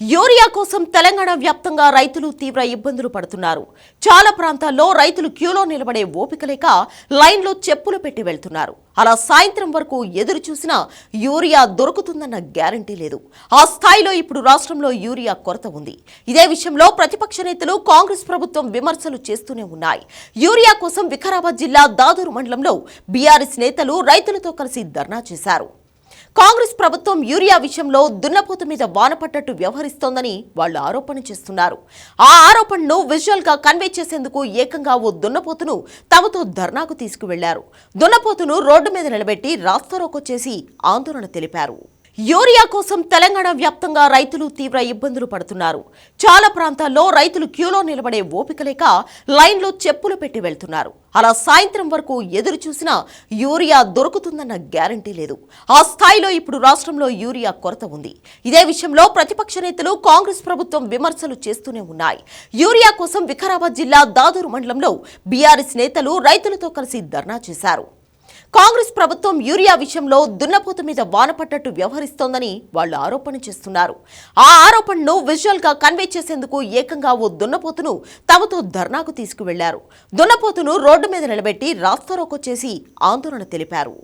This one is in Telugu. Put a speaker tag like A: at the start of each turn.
A: యూరియా కోసం తెలంగాణ వ్యాప్తంగా రైతులు తీవ్ర ఇబ్బందులు పడుతున్నారు. చాలా ప్రాంతాల్లో రైతులు క్యూలో నిలబడే ఓపిక లేక లైన్లో చెప్పులు పెట్టి వెళ్తున్నారు. అలా సాయంత్రం వరకు ఎదురు చూసినా యూరియా దొరుకుతుందన్న గ్యారంటీ లేదు. ఆ స్థాయిలో ఇప్పుడు రాష్ట్రంలో యూరియా కొరత ఉంది. ఇదే విషయంలో ప్రతిపక్ష నేతలు కాంగ్రెస్ ప్రభుత్వం విమర్శలు చేస్తూనే ఉన్నాయి. యూరియా కోసం వికారాబాద్ జిల్లా దాదూరు మండలంలో బీఆర్ఎస్ నేతలు రైతులతో కలిసి ధర్నా చేశారు. కాంగ్రెస్ ప్రభుత్వం యూరియా విషయంలో దున్నపోతు మీద వాన పడ్డట్టు వ్యవహరిస్తోందని వాళ్ళు ఆరోపణ చేస్తున్నారు. ఆ ఆరోపణను విజువల్గా కన్వే చేసేందుకు ఏకంగా ఓ దున్నపోతును తమతో ధర్నాకు తీసుకువెళ్ళారు. దున్నపోతును రోడ్డు మీద నిలబెట్టి రాస్తారోకో చేసి ఆందోళన తెలిపారు. యూరియా కోసం తెలంగాణ వ్యాప్తంగా రైతులు తీవ్ర ఇబ్బందులు పడుతున్నారు. చాలా ప్రాంతాల్లో రైతులు క్యూలో నిలబడే ఓపిక లేక లైన్లో చెప్పులు పెట్టి వెళ్తున్నారు. అలా సాయంత్రం వరకు ఎదురు చూసినా యూరియా దొరుకుతుందన్న గ్యారంటీ లేదు. ఆ స్థాయిలో ఇప్పుడు రాష్ట్రంలో యూరియా కొరత ఉంది. ఇదే విషయంలో ప్రతిపక్ష నేతలు కాంగ్రెస్ ప్రభుత్వం విమర్శలు చేస్తూనే ఉన్నాయి. యూరియా కోసం వికారాబాద్ జిల్లా దాదూరు మండలంలో బీఆర్ఎస్ నేతలు రైతులతో కలిసి ధర్నా చేశారు. కాంగ్రెస్ ప్రభుత్వం యూరియా విషయంలో దున్నపోతు మీద వాన పడ్డట్టు వ్యవహరిస్తోందని వాళ్ళు ఆరోపణ చేస్తున్నారు. ఆ ఆరోపణను విజువల్గా కన్వే చేసేందుకు ఏకంగా ఓ దున్నపోతును తమతో ధర్నాకు తీసుకువెళ్ళారు. దున్నపోతును రోడ్డు మీద నిలబెట్టి రాస్తారోకో చేసి ఆందోళన తెలిపారు.